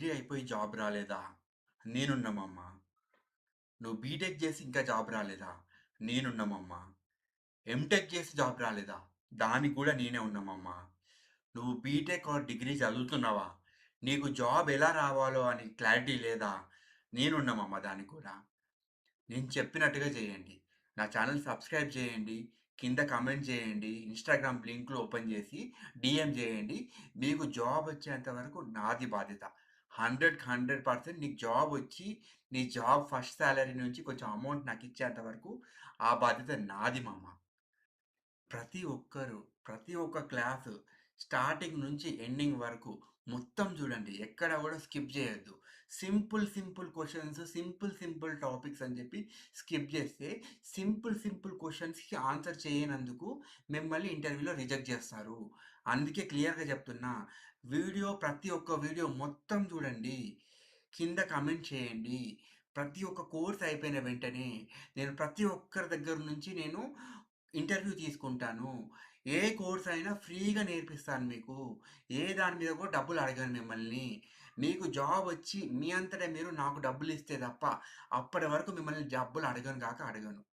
Degree అయిపోయి job రాలేదా? నేనున్నామమ్మా. నువ్వు బీటెక్ చేసి ఇంకా జాబ్ రాలేదా? నేనున్నామమ్మా. ఎంటెక్ చేసి జాబ్ రాలేదా? దానికి కూడా నేనే ఉన్నామమ్మా. నువ్వు బీటెక్ ఆర్ డిగ్రీ చదువుతున్నావా? నీకు జాబ్ ఎలా రావాలో అని క్లారిటీ లేదా? నేనున్నామమ్మా దానికి కూడా. నేను చెప్పినట్టుగా చేయండి. నా ఛానల్ సబ్స్క్రైబ్ చేయండి. కింద కమెంట్ చేయండి. ఇన్‌స్టాగ్రామ్ లింక్‌లు ఓపెన్ చేసి డీఎం చేయండి. మీకు జాబ్ వచ్చేంత వరకు నాది బాధ్యత. 100కి 100% నీకు జాబ్ వచ్చి, నీ జాబ్ ఫస్ట్ సాలరీ నుంచి కొంచెం అమౌంట్ నాకిచ్చేంత వరకు ఆ బాధ్యత నాది మామ. ప్రతి ఒక్కరు, ప్రతి ఒక్క క్లాసు స్టార్టింగ్ నుంచి ఎండింగ్ వరకు మొత్తం చూడండి. ఎక్కడ కూడా స్కిప్ చేయొద్దు. Simple, simple questions simple, simple topics అని చెప్పి స్కిప్ చేస్తే సింపుల్, సింపుల్ క్వశ్చన్స్కి ఆన్సర్ చేయనందుకు మిమ్మల్ని ఇంటర్వ్యూలో రిజెక్ట్ చేస్తారు. అందుకే క్లియర్‌గా చెప్తున్నా. వీడియో ప్రతి ఒక్క వీడియో మొత్తం చూడండి. కింద కమెంట్ చేయండి. ప్రతి ఒక్క కోర్స్ అయిపోయిన వెంటనే నేను ప్రతి ఒక్కరి దగ్గర నుంచి నేను ఇంటర్వ్యూ తీసుకుంటాను. ఏ కోర్స్ అయినా ఫ్రీగా నేర్పిస్తాను మీకు. ఏ దాని మీద కూడా డబ్బులు అడగను మిమ్మల్ని. మీకు జాబ్ వచ్చి మీ అంతట మీరు నాకు డబ్బులు ఇస్తే తప్ప అప్పటి వరకు మిమ్మల్ని డబ్బులు అడగను కాక అడగను.